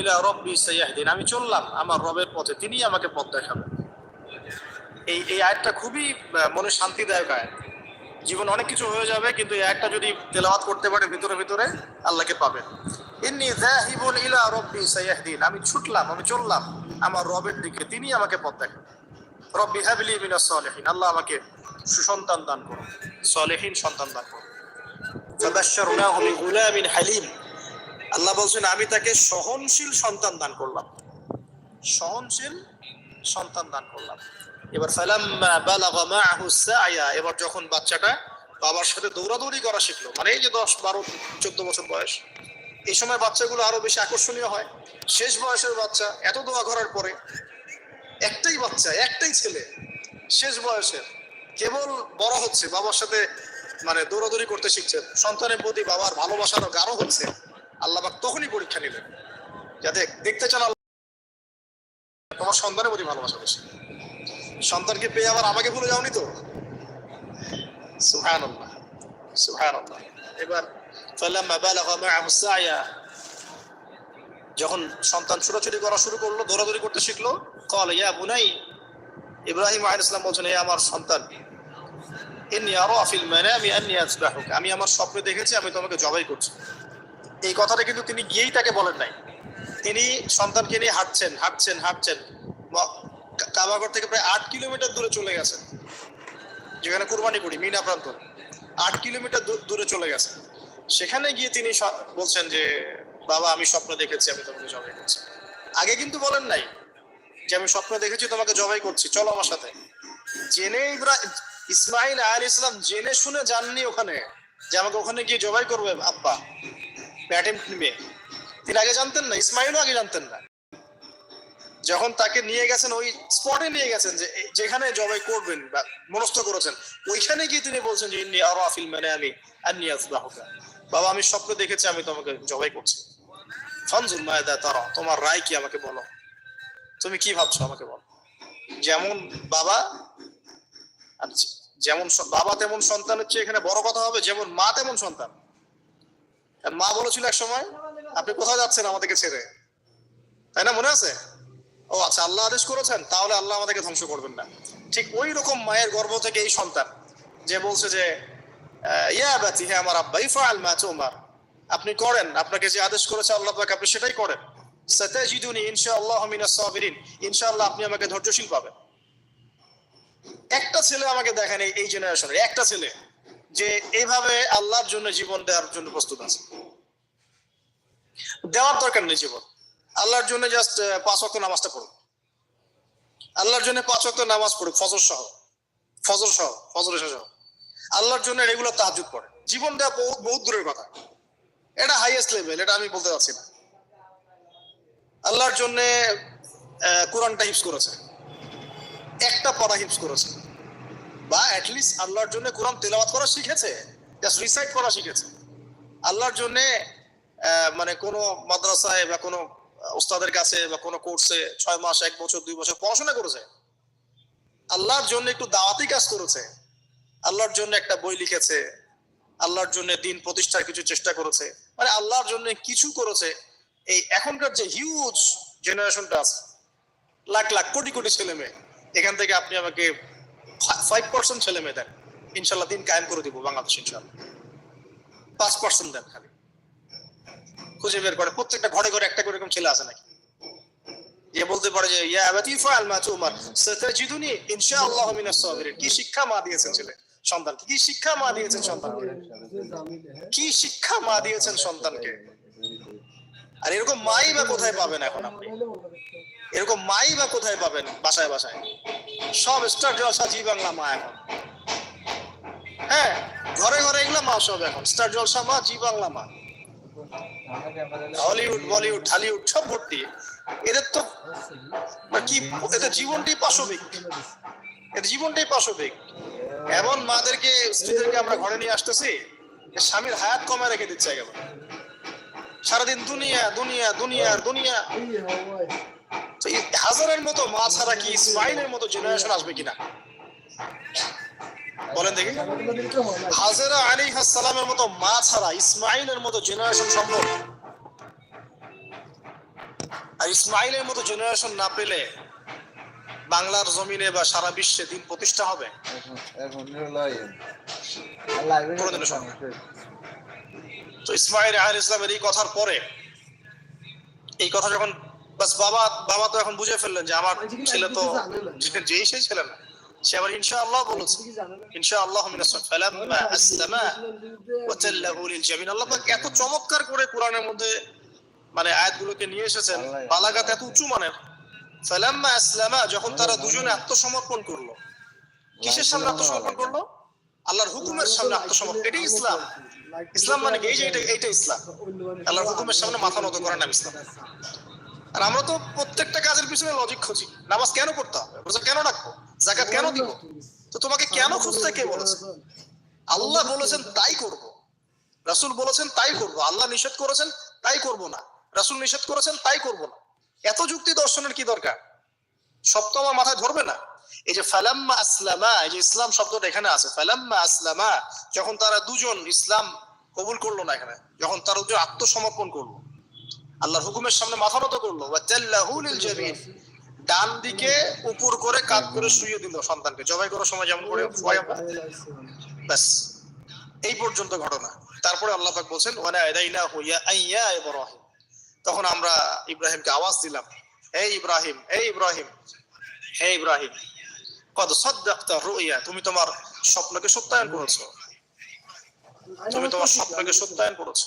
ইলা আমি চললাম আমার রবের পথে তিনি আমাকে পথ দেখাবেন। এই এই আয়াতটা খুবই মনে শান্তিদায়ক আয়াত। জীবন অনেক কিছু হয়ে যাবে, কিন্তু এই আয়াতটা যদি তেলাওয়াত করতে পারে, ভিতরে ভিতরে আল্লাহকে পাবেন। ইন্নী যাহিবুন ইলা রাব্বি সাইয়াহদিন আমি ছুটলাম, আমি চললাম আমার রবের দিকে তিনি আমাকে পথ দেখাবেন। রব্বি হাবলি মিনাস সালিহিন। আল্লাহ আমাকে সুসন্তান দান করুন, সালেহীন সন্তান দান করুন। ফাবাশশারনাহু বিগুলামিন হালিম। আল্লাহ বলছেন, আমি তাকে সহনশীল সন্তান দান করলাম। সহনশীল সন্তান দান করলাম। এবার ফালাম্মা বালাগা মাআহু এবার যখন বাচ্চাটা বাবার সাথে দৌড়াদৌড়ি করা শিখলো মানে এই যে দশ, বারো, চোদ্দ বছর বয়স, এই সময় বাচ্চাগুলো আরও বেশি আকর্ষণীয় হয়। শেষ বয়সের বাচ্চা, এত দোয়া করার পরে একটাই বাচ্চা, একটাই ছেলে, শেষ বয়সের, কেবল বড় হচ্ছে, বাবার সাথে মানে দৌড়াদৌড়ি করতে শিখছে। সন্তানের প্রতি বাবার ভালোবাসারও গাঢ় হচ্ছে। আল্লাহ পাক তখনই পরীক্ষা নিলেন। যাতে দেখতে চান আল্লাহ তোমার সন্তানের প্রতি ভালোবাসা বেশি। সন্তানকে পেয়ে আবার আমাকে ভুলে যাওনি তো? সুহান সুহান এবার যখন সন্তান ছোটাছুটি করা শুরু করল, দৌড়াদৌড়ি করতে শিখলো কল ইয়া বুনাই, ইব্রাহিম আলাইহিস সালাম বলছেন এই আমার সন্তান আমি আমার স্বপ্নে দেখেছি, আমি তোমাকে জবাই করছি। এই কথাটা কিন্তু তিনি গিয়েই তাকে বলেন নাই। তিনি সন্তানকে নিয়ে হাঁটছেন হাঁটছেন হাঁটছেন। কাবাগর থেকে প্রায় আট কিলোমিটার দূরে চলে গেছেন। যেখানে কুরবানি করি মিনা প্রান্ত। আট কিলোমিটার দূরে চলে গেছেন। সেখানে গিয়ে তিনি বলছেন যে, বাবা, আমি স্বপ্ন দেখেছি, আমি তোমাকে জবাই করছি। আগে কিন্তু বলেন নাই যে, আমি স্বপ্ন দেখেছি, তোমাকে জবাই করছি। চলো আমার সাথে। জেনে ইসমাইল আল ইসলাম জেনে শুনে যাননি ওখানে যে, আমাকে ওখানে গিয়ে জবাই করবে, আব্বা। অ্যাটেম্প নিবে তিনি আগে জানতেন না, ইসমাইলও আগে জানতেন না। যখন তাকে নিয়ে গেছেন, ওই স্পটে নিয়ে গেছেন যে যেখানে জবাই করবেন বা মনস্থ করেছেন, ওইখানে গিয়ে তিনি বলছেন যে, ইন্নি আরা ফিল মানে আমি আন্নি আসবাহুকা বাবা, আমি স্বপ্ন দেখেছি, আমি তোমাকে জবাই করছি। ফানজুল মায়দা তারা, তোমার রায় কি আমাকে বলো? তুমি কি ভাবছ আমাকে বলো? যেমন বাবা যেমন বাবা তেমন সন্তানের চেয়ে এখানে বড় কথা হবে, যেমন মা তেমন সন্তান। আর মা বলেছিল এক সময়, আপনি কোথাও যাচ্ছেন আমাদেরকে ছেড়ে? তাই না, মনে আছে? ও আচ্ছা আল্লাহ আদেশ করেছেন, তাহলে আল্লাহ আমাদেরকে ধ্বংস করবেন না। ঠিক ওই রকম মায়ের গর্ভ থেকে এই সন্তান, যে বলছে যে ইয়া বাতি, হে আমার আব্বা, ইফআল মা তুমার, আপনি করেন, আপনাকে যে আদেশ করেছে আল্লাহ পাক, আপনি সেটাই করেন। সাতাজিদুনি ইনশাআল্লাহ মিনাস সাবিরিন, ইনশাআল্লাহ আপনি আমাকে ধৈর্যশীল পাবেন। একটা ছেলে আমাকে দেখেন এই জেনারেশনের একটা ছেলে। যে এইভাবে আল্লাহর জন্য জীবন দেওয়ার জন্য প্রস্তুত আছে। দেওয়ার দরকার নেই জীবন। আল্লাহর জন্য জাস্ট পাঁচ ওয়াক্ত নামাজটা পড়ুক আল্লাহর জন্য পাঁচ ওয়াক্ত নামাজ পড়ুক ফজর সহ। ফজর সহ ফজর সহ আল্লাহর জন্য রেগুলার তাহাজুদ পড়ে জীবন দেওয়া বহুত বহুত দূরের কথা। এটা হাইয়েস্ট লেভেল এটা আমি বলতে চাচ্ছি না। আল্লাহর জন্য কোরআনটা হিপস করেছে। একটা পড়া হিপস করেছে। বা অ্যাটলিস্ট আল্লাহর জন্য কোরআন তেলাওয়াত করা শিখেছে জাস্ট রিসাইট করা শিখেছে। আল্লাহর জন্য মানে কোনো মাদ্রাসায় বা কোনো ওস্তাদের কাছে বা কোনো কোর্সে ছয় মাস, এক বছর, দুই বছর পড়াশোনা করেছে। আল্লাহর জন্য একটু দাওয়াতি কাজ করেছে। আল্লাহর জন্য একটা বই লিখেছে। আল্লাহর জন্য দিন প্রতিষ্ঠার কিছু চেষ্টা করেছে। মানে আল্লাহর জন্য কিছু করেছে। এই এখনকার যে হিউজ জেনারেশনটা আছে, লাখ লাখ, কোটি কোটি ছেলে মেয়ে এখান থেকে আপনি আমাকে ফাইভ পার্সেন্ট ছেলে মেয়ে দেন ইনশাল্লাহ দিন কায়েম করে দিব বাংলাদেশ ইনশাল্লাহ। পাঁচ পার্সেন্ট দেন খালি। খুঁজে বের করে, প্রত্যেকটা ঘরে ঘরে একটা করে এরকম ছেলে আছে নাকি? যে বলতে পারে যে, ইয়া আবাতি ফাআল মা তুমার, সাতাজিদুনি ইনশাআল্লাহ মিনাস সাবিরিন। কি শিক্ষা মা দিয়েছেন ছেলে? সন্তানকে। কি শিক্ষা মা দিয়েছেন সন্তানকে? কি শিক্ষা মা দিয়েছেন সন্তানকে? আর এরকম মাই বা কোথায় পাবেন এখন আপনি? এরকম মাই বা কোথায় পাবেন বাসায় বাসায়? সব স্টার জলসা জি বাংলা মা এখন। হ্যাঁ ঘরে ঘরে এগুলো মা সব এখন। স্টার জলসা মা জি বাংলা মা। হলিউড, বলিউড, ঢালিউড সব ভর্তি। এদের তো কি, এদের জীবনটাই পাশবিক। এদের জীবনটাই পাশবিক। এমন মাদেরকে, স্ত্রীদেরকে আমরা ঘরে নিয়ে আসতেছি স্বামীর হায়াত কমে রেখে দিচ্ছে একেবারে। সারাদিন দুনিয়া দুনিয়া দুনিয়া দুনিয়া। তো এই হাজারের মতো মা ছাড়া কি ইসমাইলের মতো জেনারেশন আসবে কিনা? বলেন দেখি। আলী মতো মা ছাড়া ইসমাইলের মতো জেনারেশন সম্ভব? আর ইসমাইলের মতো জেনারেশন না পেলে বাংলার জমিনে বা সারা বিশ্বে দিন প্রতিষ্ঠা হবে। তো ইসমাইল আহ ইসলামের এই কথার পরে, এই কথা যখন বাস বাবা বাবা তো এখন বুঝে ফেললেন যে আমার ছেলে তো যেই সেই ছেলে না সে আবার ইনশাআল্লাহ বলেছে ইনশাআল্লাহ মিনাস ফালাম্মা আসলামা ওয়াতাল্লাহু লিল জামিন। আল্লাহ পাক এত চমৎকার করে কোরআনের মধ্যে মানে আয়াতগুলোকে নিয়ে এসেছেন বালাগাত এত উঁচু মানের। ফালাম্মা আসলামা যখন তারা দুজনে আত্মসমর্পণ করল কিসের সামনে আত্মসমর্পণ করল? আল্লাহর হুকুমের সামনে আত্মসমর্পণ। এটাই ইসলাম। ইসলাম মানে? এই যে এটা এইটা ইসলাম। আল্লাহর হুকুমের সামনে মাথা নত করার নাম ইসলাম। আর আমরা তো প্রত্যেকটা কাজের পিছনে লজিক খুঁজি। নামাজ কেন পড়তে হবে? রোজা কেন রাখব? জাকাত কেন দিব? তো তোমাকে কেন খুঁজতে কে বলেছে? আল্লাহ বলেছেন, তাই করব। রাসূল বলেছেন, তাই করব। আল্লাহ নিষেধ করেছেন, তাই করব না। রাসূল নিষেধ করেছেন, তাই করব না। এত যুক্তি দর্শনের কি দরকার? সব তো আমার মাথায় ধরবে না। এই যে ফালাম্মা আসলামা, এই যে ইসলাম শব্দটা এখানে আছে। ফালাম্মা আসলামা, যখন তারা দুজন ইসলাম কবুল করল না এখানে, যখন তারা দুজন আত্মসমর্পণ করল আল্লাহর হুকুমের সামনে মাথা নত করল। ডান দিকে উপর করে কাত করে শুয়ে দিল সন্তানকে। জবাই করার সময় যেমন করে ব্যাস, এই পর্যন্ত ঘটনা। তারপরে আল্লাহ পাক বলছেন আদাইনা হুয়া আইয়া ইব্রাহিম। তখন আমরা ইব্রাহিমকে আওয়াজ দিলাম, হে ইব্রাহিম হে ইব্রাহিম হে ইব্রাহিম, কদ সাদ্দাকতা রুইয়া, তুমি তোমার স্বপ্নকে সত্যায়ন করেছ। তুমি তোমার স্বপ্নকে সত্যায়ন করেছ।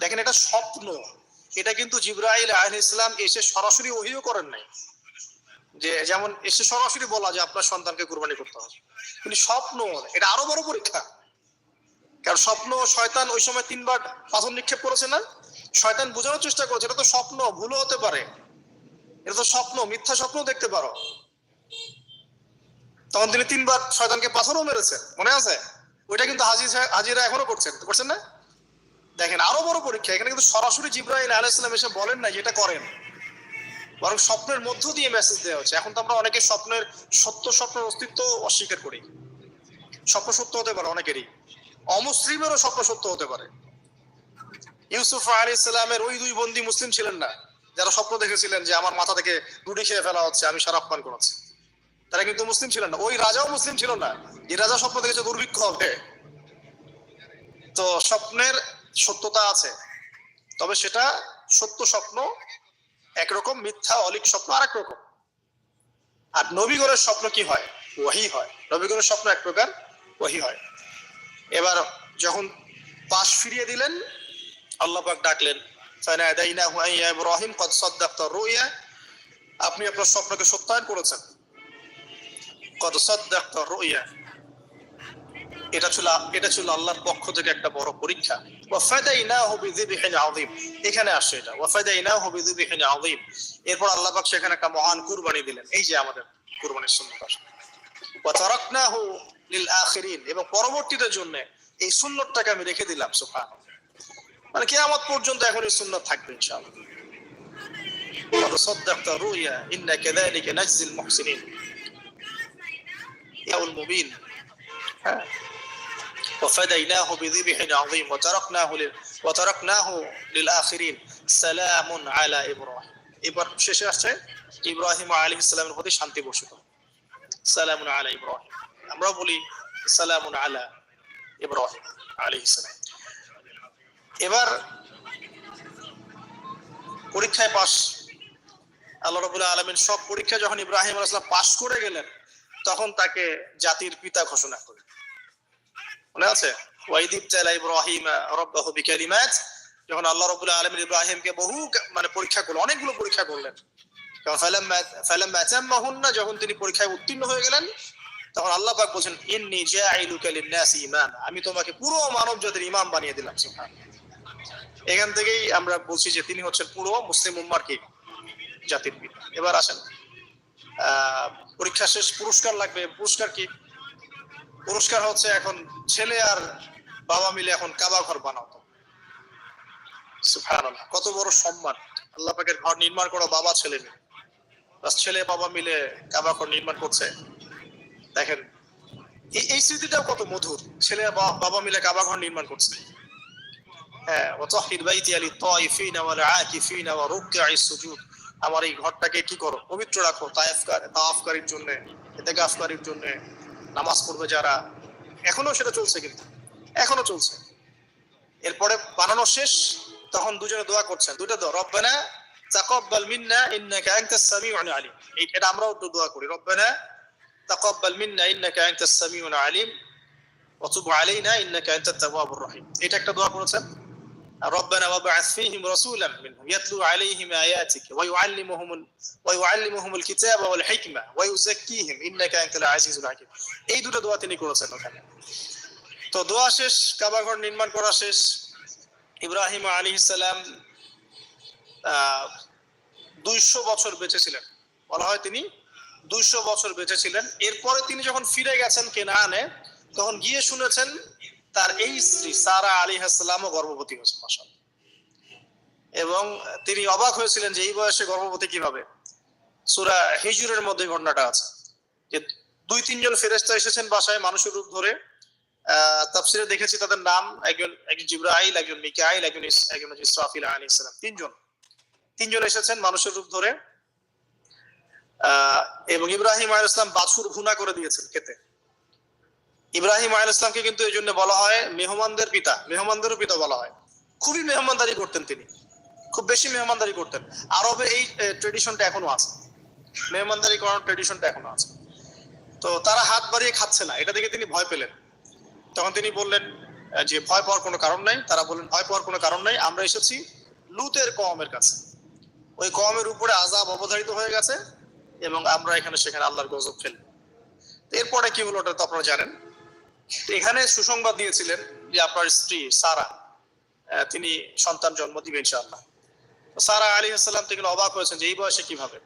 দেখেন এটা স্বপ্ন। এটা কিন্তু জিব্রাইল আলাইহিস ইসলাম এসে সরাসরি ওহিও করেন নাই। যে যেমন এসে সরাসরি বলা যে আপনার সন্তানকে কুরবানি করতে হবে। কিন্তু স্বপ্ন, এটা আরও বড় পরীক্ষা। কারণ স্বপ্ন শয়তান ওই সময় তিনবার পাথর নিক্ষেপ করেছে না? শয়তান বোঝানোর চেষ্টা করেছে, এটা তো স্বপ্ন, ভুলও হতে পারে। এটা তো স্বপ্ন, মিথ্যা স্বপ্ন দেখতে পারো। তখন তিনি তিনবার শয়তানকে পাথরও মেরেছেন, মনে আছে? ওইটা কিন্তু হাজি সাহেব- হাজিরা এখনও করছেন করছেন না? দেখেন, আরও বড় পরীক্ষা। এখানে কিন্তু সরাসরি জিব্রাহিম আলাইসালাম এসে বলেন না যে এটা করেন। বরং স্বপ্নের মধ্য দিয়ে মেসেজ দেওয়া হচ্ছে। এখন তো আমরা অনেকে স্বপ্নের, সত্য স্বপ্নের অস্তিত্ব অস্বীকার করি। স্বপ্ন সত্য হতে পারে অনেকেরই। অমুসলিমেরও স্বপ্ন সত্য হতে পারে। ইউসুফ আলী ইসলামের ওই দুই বন্দী মুসলিম ছিলেন না। যারা স্বপ্ন দেখেছিলেন যে আমার মাথা থেকে রুটি খেয়ে ফেলা হচ্ছে, আমি সারাপ পান করাচ্ছি তারা কিন্তু মুসলিম ছিলেন না। ওই রাজাও মুসলিম ছিল না। যে রাজা স্বপ্ন দেখেছে দুর্ভিক্ষ হবে। তো স্বপ্নের সত্যতা আছে। তবে সেটা সত্য স্বপ্ন, একরকম মিথ্যা, অলিক স্বপ্ন আর রকম। আর নবীগণের স্বপ্ন কি হয়? ওয়াহি হয়। নবীগণের স্বপ্ন এক প্রকার ওয়াহি হয়। এবার যখন পাশ ফিরিয়ে দিলেন, আল্লাহ ডাকলেন ফানাদাইনাহু আন ইয়া ইব্রাহিম কদ আপনি আপনার স্বপ্নকে সত্যায়ন করেছেন। কদ সাদ্দাকতা রুইয়া। এটা ছিল এটা ছিল আল্লাহর পক্ষ থেকে একটা বড় পরীক্ষা। ওয়াফাদাইনাহু বিযিবহিন আযীম এখানে আসে এটা ওয়াফাদাইনাহু বিযিবহিন আযীম এরপর আল্লাহ পাক সেখানে একটা মহান কুরবানি দিলেন এই যে আমাদের কুরবানির সুন্নাত আসলে ওয়াতারাকনাহু লিল আখিরিন এবং পরবর্তীদের জন্য এই সুন্নতটাকে আমি রেখে দিলাম সুবহান মানে কিয়ামত পর্যন্ত এখন এই সুন্নত থাকবে ইনশাআল্লাহ قد صدقت الرؤيا إنا كذلك نجزي المحسنين يا المبين ها. وفديناه بذبح عظيم وتركناه لل... وتركناه للآخرين سلام على إبراهيم এবার শেষে আসছে ইব্রাহিম আলাইহিস সালামের প্রতি শান্তি বর্ষিত সালামুন আলা ইব্রাহিম আমরা বলি সালামুন আলা ইব্রাহিম আলাইহিস সালাম এবার পরীক্ষায় পাস আল্লাহ রাব্বুল আলামিন সব পরীক্ষা যখন ইব্রাহিম আলাইহিস সালাম পাস করে গেলেন তখন তাকে জাতির পিতা ঘোষণা করে মনে আছে? ইব্রাহিম রব্বাহু যখন আল্লাহ রাব্বুল আলামিন ইব্রাহিমকে বহু মানে পরীক্ষা করলেন অনেকগুলো পরীক্ষা করলেন। যখন তিনি পরীক্ষায় উত্তীর্ণ হয়ে গেলেন তখন আল্লাহ পাক বলছেন ইন্নী লিন-নাসি আমি তোমাকে পুরো মানব জাতির ইমাম বানিয়ে দিলাম এখান থেকেই আমরা বলছি যে তিনি হচ্ছেন পুরো মুসলিম উম্মার কি? জাতির এবার আসেন। আহ, পরীক্ষা শেষ পুরস্কার লাগবে। পুরস্কার কি? পুরস্কার হচ্ছে এখন ছেলে আর বাবা মিলে এখন কাবা ঘর বানাতো। কত বড় সম্মান। আল্লাহ পাকের ঘর নির্মাণ করো, বাবা, ছেলে মিলে ছেলে, বাবা মিলে কাবা ঘর নির্মাণ করছে। দেখেন, এই স্মৃতিটাও কত মধুর। ছেলে বাবা মিলে কাবা ঘর নির্মাণ করছে। হ্যাঁ আমার এই ঘরটাকে কি করো? পবিত্র রাখো তায়াফকার জন্য এতে গাফকারীর জন্য। নামাজ পড়বে যারা। এখনও সেটা চলছে কিন্তু। এখনও চলছে। এরপরে বানানো শেষ, তখন দুজনে দোয়া করছেন। দুটো দোয়া, রব্বানা তাকাব্বাল মিন্না ইন্নাকা আনতাস সামিউল আলিম। এটা আমরাও একটু দোয়া করি, রব্বানা তাকাব্বাল মিন্না ইন্নাকা আনতাস সামিউল আলিম। ওয়া তুব আলাইনা ইন্নাকা আনতাত তাওয়াবুর রহিম। এটা একটা দোয়া করেছেন। ربنا وابعث فيهم رسولا منهم يتلو عليهم آياتك ويعلمهم ال- ويعلمهم الكتاب والحكمة ويزكيهم إنك أنت العزيز الحكيم এই দুটো দোয়া তিনি করেছেন ওখানে তো দোয়া শেষ কাবা ঘর নির্মাণ করা শেষ ইব্রাহিম আলী সালাম দুইশো বছর বেঁচে ছিলেন বলা হয় তিনি দুইশো বছর বেঁচে ছিলেন এরপরে তিনি যখন ফিরে গেছেন কেনানে তখন গিয়ে শুনেছেন তার এই স্ত্রী সারা আলী হাসলামও গর্ভবতী হয়েছে মাসা এবং তিনি অবাক হয়েছিলেন যে এই বয়সে গর্ভবতী কীভাবে? সুরা হিজুরের মধ্যে ঘটনাটা আছে যে দুই, তিনজন ফেরেস্তা এসেছেন বাসায় মানুষের রূপ ধরে। তাফসিরে দেখেছি তাদের নাম, একজন একজন জিব্রাইল, একজন মিকাইল, একজন একজন ইসরাফিল আলী ইসলাম তিনজন। তিনজন এসেছেন মানুষের রূপ ধরে। এবং ইব্রাহিম আল ইসলাম বাছুর ভুনা করে দিয়েছেন খেতে। ইব্রাহিম আল ইসলামকে কিন্তু এই জন্য বলা হয় মেহমানদের পিতা। মেহমানদেরও পিতা বলা হয়। খুবই মেহমানদারি করতেন তিনি। খুব বেশি মেহমানদারি করতেন। আরবে এই ট্রেডিশনটা এখনও আছে। মেহমানদারি করার ট্রেডিশনটা এখনও আছে। তো তারা হাত বাড়িয়ে খাচ্ছে না। এটা দেখে তিনি ভয় পেলেন। তখন তিনি বললেন যে ভয় পাওয়ার কোনো কারণ নাই। তারা বললেন, ভয় পাওয়ার কোনো কারণ নাই। আমরা এসেছি লুতের কওমের কাছে। ওই কওমের উপরে আজাব অবধারিত হয়ে গেছে এবং আমরা এখানে সেখানে আল্লাহর গজব ফেলি। এরপরে কি হলো ওটা তো আপনারা জানেন। এখানে সুসংবাদ দিয়েছিলেন যে আপনার স্ত্রী সারা তিনি সন্তান জন্ম দিবে ইনশাআল্লাহ। সারা আলী আসসালাম থেকে অবাক হয়েছেন যে এই বয়সে কীভাবে?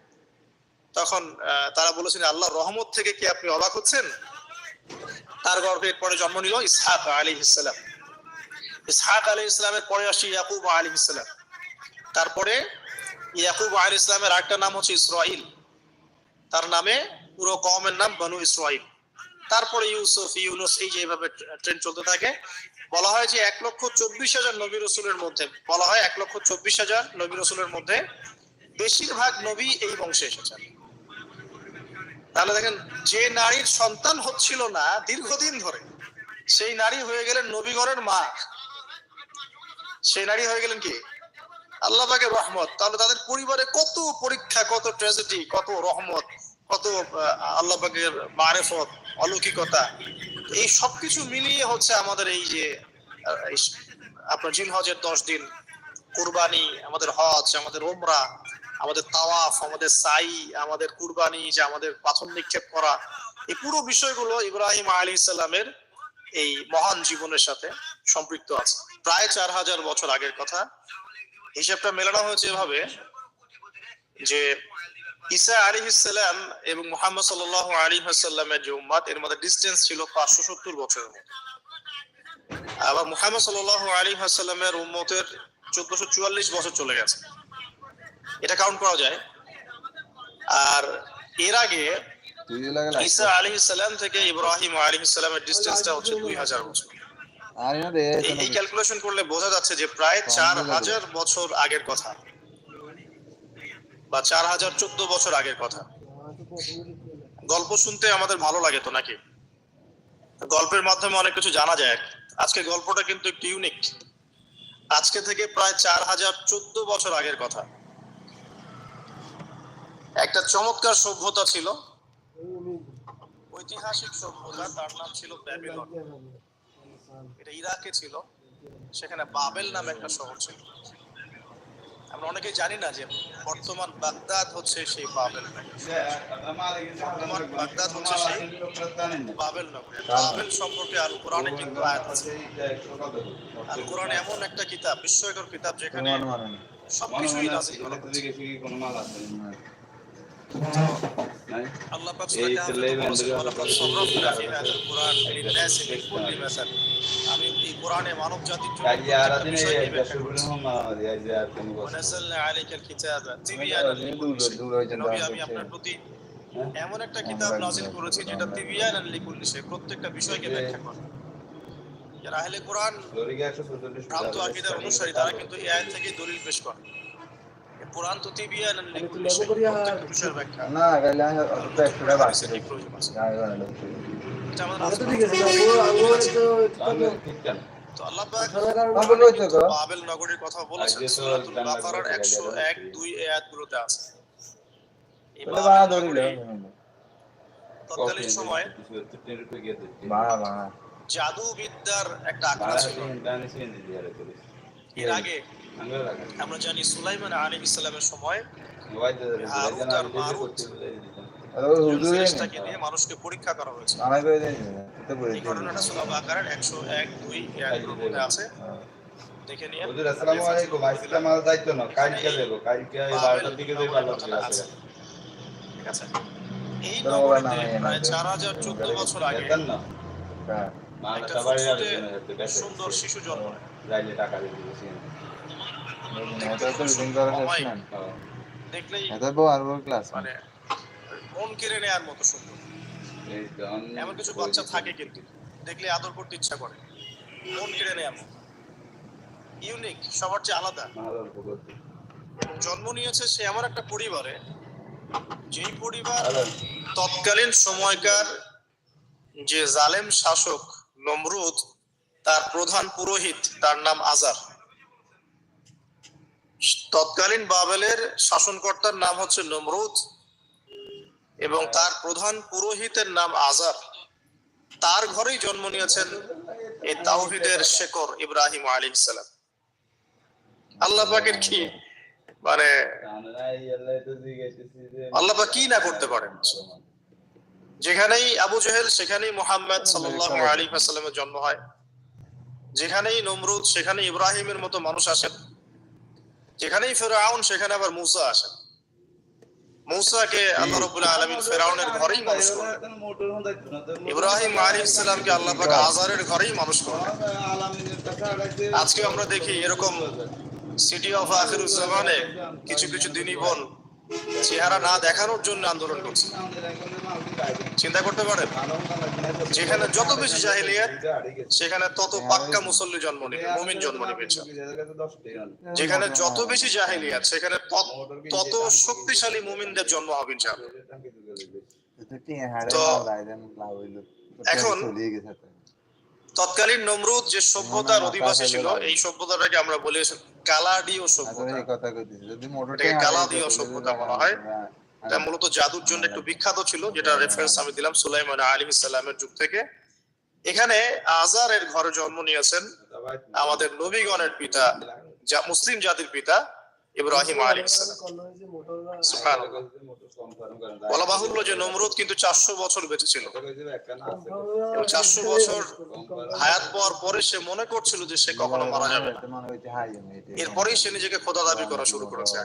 তখন তারা বলেছেন, আল্লাহ রহমত থেকে কি আপনি অবাক হচ্ছেন? তার গর্ভে পরে জন্ম নিল ইসহাক আলী ইসলাম ইসহাক আলী ইসলামের পরে আসি ইয়াকুব আলী ইসলাম তারপরে ইয়াকুব আলী ইসলামের আরেকটা নাম হচ্ছে ইসরাইল। তার নামে পুরো কমের নাম বনু ইসরাইল। তারপরে ইউসুফ, ইউনুস এই যে এইভাবে ট্রেন চলতে থাকে। বলা হয় যে এক লক্ষ চব্বিশ হাজার নবী রসুলের মধ্যে, বলা হয় এক লক্ষ চব্বিশ হাজার নবী রসুলের মধ্যে বেশিরভাগ নবী এই বংশে এসেছেন। তাহলে দেখেন, যে নারীর সন্তান হচ্ছিল না দীর্ঘদিন ধরে, সেই নারী হয়ে গেলেন নবীগণের মা। সেই নারী হয়ে গেলেন কি? আল্লাহ রহমত। তাহলে তাদের পরিবারে কত পরীক্ষা, কত ট্র্যাজেডি কত রহমত। কত আল্লাহ পাকের মারেফত, অলৌকিকতা, এই সবকিছু মিলিয়ে হচ্ছে আমাদের এই যে আপনার হজের দশ দিন, কুরবানি, আমাদের হজ, আমাদের ওমরা আমাদের তাওয়াফ, আমাদের সাই, আমাদের কুরবানি, যে আমাদের পাথর নিক্ষেপ করা, এই পুরো বিষয়গুলো ইব্রাহিম আলী ইসলামের এই মহান জীবনের সাথে সম্পৃক্ত আছে। প্রায় চার হাজার বছর আগের কথা। হিসাবটা মেলানো হয়েছে এভাবে যে ঈসা আলী ইসলাম এবং মোহাম্মদ সাল আলী হাসাল্লামের যে উম্মাদ এর মধ্যে ডিস্টেন্স ছিল পাঁচশো সত্তর বছরের। আবার মোহাম্মদ সাল আলী হাসাল্লামের উম্মতের চোদ্দশো চুয়াল্লিশ বছর চলে গেছে। এটা কাউন্ট করা যায়। আর এর আগে ঈসা আলী ইসলাম থেকে ইব্রাহিম আলী ইসলামের ডিস্টেন্সটা হচ্ছে দুই হাজার বছর। এই ক্যালকুলেশন করলে বোঝা যাচ্ছে যে প্রায় চার হাজার বছর আগের কথা। বা চার হাজার চোদ্দ বছর আগের কথা। গল্প শুনতে আমাদের ভালো লাগে তো নাকি? গল্পের মাধ্যমে অনেক কিছু জানা যায়। আজকে গল্পটা কিন্তু একটু ইউনিক আজকে থেকে প্রায় চার হাজার চোদ্দ বছর আগের কথা। একটা চমৎকার সভ্যতা ছিল। ঐতিহাসিক সভ্যতা, তার নাম ছিল ব্যাবিলন। এটা ইরাকে ছিল। সেখানে বাবেল নামে একটা শহর ছিল। আমরা অনেকেই জানি না যে বর্তমান বাগদাদ হচ্ছে সেই বাবেল নগরী। বাবেল নগরী বাবেল সম্পর্কে আল কোরআনে কিন্তু আয়াত আছে আল কোরআন এমন একটা কিতাব বিস্ময়কর কিতাব যেখানে সবকিছুই নাজিল করা। আল্লাহ পাক সূরা বলেছেন, বান্ধবী "ওয়ালাকাদ সাররাফনা ফি হাযাল কুরআন লিন-নাসি মিন কুল্লি মাসাল।" কোরআনে মানব জাতির জন্য লিকুল্লি আমি আপনার প্রতি এমন একটা কিতাব নাজিল করেছি যেটা তিবিয়ানান লিকুল্লি শাই, প্রত্যেকটা বিষয়কে ব্যাখ্যা করে যারা আহলে কোরআন ভ্রান্ত আকিদার অনুসারী তারা কিন্তু এই আয়াত থেকে দলিল পেশ করে কোরআন তো তিবিয়ান করি আর- প্রত্যেকটা বিষয়ের ব্যাখ্যা না গাইলে কি প্রয়োজন আছে? এটা আমাদের। ঠিক আছে তো তো আল্লাহ পাক আমাকে কইছো তো বাবেল নগরীর কথা বলেছেন। সূরাতুল বাকারার 101 দুই আয়াতগুলোতে আছে। এই বলে বাবেল বাড়া ধরিল নগরী তৎকালীন সময় বাড়া বাড়া। জাদু বিদ্যার একটা আখড়া ছিল। এর আগে আমরা জানি সুলাইমান আলাইহিস সালামের সময় হারুত আর মারুত নিয়ে মানুষকে পরীক্ষা করা হয়েছে। এই ঘটনাটা বাকারার 101 দুই এই মধ্যে আছে। দেখে নিয়ে হুজুর আসসালামু আলাইকুম আজকে আমার দায়িত্ব না কালকে দেব কালকে 12টার দিকে দেব আল্লাহ আছে। ঠিক আছে। এই নগরীতে প্রায় তো- চার হাজার চোদ্দ বছর আগে না। হ্যাঁ। একটা ফুটফুটে সুন্দর শিশু জন্ম নেয়। যাইলে টাকা দিতে বসি এটা তো রিডিং করা শেষ না? দেখলেই এটা বউ আর ক্লাস মানে মন কেড়ে নেওয়ার মতো সুন্দর। এমন কিছু বাচ্চা থাকে কিন্তু দেখলে আদর করতে ইচ্ছা করে। মন কেড়ে নেওয়ার মতো ইউনিক সবার চেয়ে আলাদা। জন্ম নিয়েছে সে এমন একটা পরিবারে যেই পরিবার তৎকালীন সময়কার যে জালেম শাসক নমরুদ তার প্রধান পুরোহিত তার নাম আজার। তৎকালীন বাবেলের শাসনকর্তার নাম হচ্ছে নমরুদ। এবং তার প্রধান পুরোহিতের নাম আজার তার ঘরেই জন্ম নিয়েছেন এই তাওহিদের শেকর ইব্রাহিম আলী সালাম। আল্লাহ পাকের কি? মানে আল্লাহ পাক কি না করতে পারেন? যেখানেই আবু জেহেল, সেখানেই মোহাম্মদ সাল্লাল্লাহু আলাইহি ওয়াসাল্লামের জন্ম হয়। যেখানেই নমরুদ সেখানে ইব্রাহিমের মতো মানুষ আসেন। যেখানেই ফেরাউন, সেখানে আবার মুসা আসেন। মুসাকে আল্লাহ রাব্বুল আলামিন ফেরাউনের ঘরেই মানুষ করলেন। ইব্রাহিম আলাইহিস সালামকে আল্লাহ পাক আজারের ঘরেই মানুষ করলেন। আজকে আমরা দেখি এরকম সিটি অফ আখিরুজ্জামানে কিছু কিছু দিনী বোন চেহারা না দেখানোর জন্য আন্দোলন করছে। চিন্তা করতে পারেন? যেখানে যত বেশি জাহিলিয়াত সেখানে তত পাক্কা মুসল্লি জন্ম নেবে মুমিন জন্ম নেবে যেখানে যত বেশি জাহিলিয়াত সেখানে তত- শক্তিশালী মুমিনদের জন্ম হবে ইনশাআল্লাহ। তো এখন তৎকালীন নমরুদ যে সভ্যতার অধিবাসী ছিল এই সভ্যতাটাকে আমরা বলি কালাডীয় আসলে সভ্যতা এটাকে গালাদীয় সভ্যতা বলা হয়। এটা মূলত জাদুর জন্য একটু বিখ্যাত ছিল, যেটা রেফারেন্স আমি দিলাম সুলাইমান আলী ইসলামের যুগ থেকে। এখানে আজারের ঘরে জন্ম নিয়েছেন আমাদের নবীগণের পিতা, যা মুসলিম জাতির পিতা ইব্রাহিম আলী ইসলাম বলা বাহুল্য যে নমরুদ কিন্তু চারশো বছর বেঁচে ছিল। চারশো বছর হায়াত পাওয়ার পরে সে মনে করছিল যে সে কখনো মারা যাবে এরপরেই সে নিজেকে খোদা দাবি করা শুরু করেছে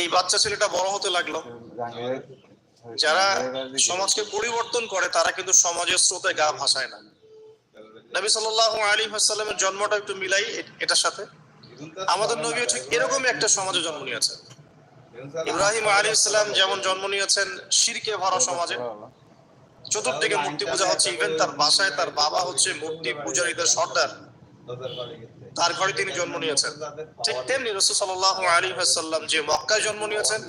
এই বাচ্চা ছেলেটা বড় হতে লাগল। যারা সমাজকে পরিবর্তন করে, তারা কিন্তু সমাজের স্রোতে গা ভাসায় না। নবী সাল্লাল্লাহু আলাইহি ওয়াসাল্লামের জন্মটা একটু মিলাই এটার সাথে। আমাদের নবীও ঠিক এরকমই একটা সমাজে জন্ম নিয়েছেন। ইব্রাহিম আলী ইসলাম যেমন জন্ম নিয়েছেন শিরকে ভরা সমাজে। চতুর্দিকে মূর্তি পূজা হচ্ছে ইভেন তার বাসায় তার বাবা হচ্ছে মূর্তি পূজারীদের সর্দার। তার ঘরে তিনি জন্ম নিয়েছেন। ঠিক তেমনি রসুল সাল্লাহ আলী সাল্লাম যে মক্কায় জন্ম নিয়েছেন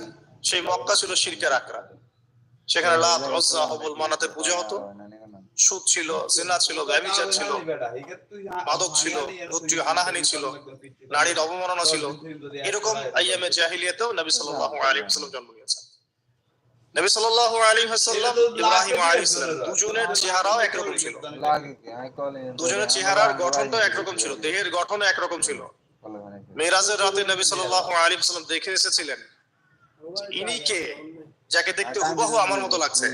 সেই মক্কা ছিল শিরকের আকরা সেখানে লাত উজ্জা হবুল মানাতের পূজা হতো। সুদ ছিল জিনা ছিল ব্যভিচার ছিল মাদক ছিল গোত্রীয় হানাহানি ছিল নারীর অবমাননা ছিল। এরকম আইয়ামে জাহিলিয়াতেও নবী আলাইহি ওয়াসাল্লাম জন্ম নিয়েছেন। নবী সাল্লাল্লাহু আলাইহি ওয়াসাল্লাম ইব্রাহিম আলাইহিস সালাম দুজনের চেহারাও একরকম ছিল। দুজনের চেহারার গঠনটাও একরকম ছিল দেহের গঠনও একরকম ছিল। মেরাজের রাতে নবী সাল্লাল্লাহু আলাইহি ওয়াসাল্লাম দেখে এসেছিলেন ইনি কে? যাকে দেখতে হুবহু আমার মতো লাগছে।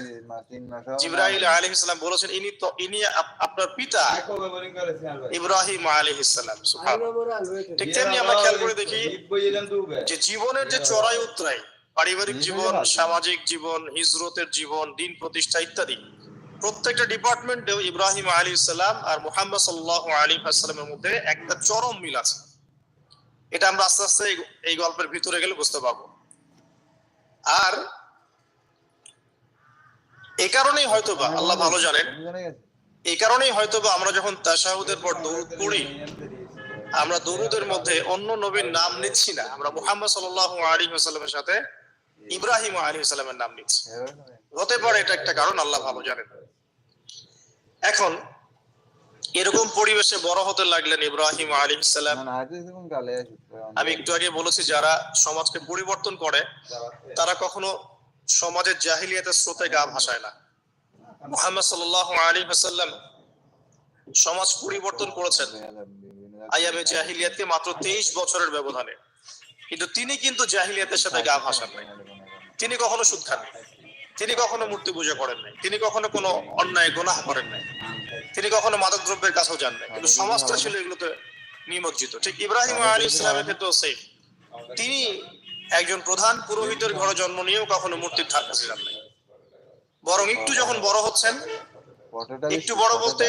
জিবরাইল আলাইহিস সালাম বলেছেন ইনি তো ইনি আপনার পিতা ইব্রাহিম আলাইহিস সালাম সুবহানাল্লাহ। ঠিক তেমনি আমরা খেয়াল করে দেখি যে জীবনের যে চড়াই উতরাই পারিবারিক জীবন সামাজিক জীবন হিজরতের জীবন দিন প্রতিষ্ঠা ইত্যাদি। প্রত্যেকটা ডিপার্টমেন্টেও ইব্রাহিম আলী ইসলাম আর মুহাম্মদ সাল্লাহ আলী আসসালামের মধ্যে একটা চরম মিল আছে। এটা আমরা আস্তে আস্তে এই- গল্পের ভিতরে গেলে বুঝতে পারব। আর এই কারণেই হয়তোবা আল্লাহ ভালো জানেন এই কারণেই হয়তোবা আমরা যখন তাশাহুদের পর দৌড় পড়ি আমরা দরুদের মধ্যে অন্য নবীর নাম নিচ্ছি না। আমরা মুহাম্মদ সাল্লাল্লাহু আলাইহি ওয়াসাল্লামের সাথে ইব্রাহিম আলাইহিস নাম নিচ্ছি। হতে পারে এটা একটা কারণ আল্লাহ ভালো জানেন। এখন এরকম পরিবেশে বড় হতে লাগলেন ইব্রাহিম আলাইহিস সালাম। আমি একটু আগে বলেছি যারা সমাজকে পরিবর্তন করে তারা কখনো সমাজের জাহিলিয়াতের স্রোতে গা ভাসায় না। মোহাম্মদ সাল্লাল্লাহু আলাইহি ওয়াসাল্লাম সমাজ পরিবর্তন করেছেন। আইয়ামে জাহিলিয়াতকে মাত্র তেইশ বছরের ব্যবধানে। কিন্তু তিনি কিন্তু জাহিলিয়াতের সাথে গা ভাসান নাই। তিনি কখনো সুদ খান তিনি কখনো মূর্তি পূজা করেন নাই। তিনি কখনো কোনো অন্যায় গোনাহ করেন নাই। তিনি কখনো মাদক দ্রব্যের কাছেও যান নাই। কিন্তু সমাজটা ছিল এগুলোতে নিমজ্জিত। ঠিক ইব্রাহিম আলী ইসলামের ক্ষেত্রেও সেই তিনি একজন প্রধান পুরোহিতের ঘরে জন্ম নিয়েও কখনো মূর্তির ধার কাছে যান নাই। বরং একটু যখন বড় হচ্ছেন একটু বড় বলতে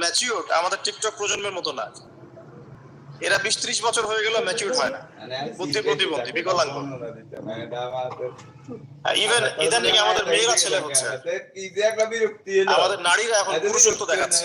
ম্যাচিউর আমাদের টিকটক প্রজন্মের মতো না। এরা বিশ ত্রিশ বছর হয়ে গেল ম্যাচিউর হয় না। বুদ্ধি প্রতিবন্ধী, বিকলাঙ্গ। ইভেন ইদানিং আমাদের মেয়েরা ছেলে হচ্ছে। আমাদের নারীরা এখন পুরুষত্ব দেখাচ্ছে।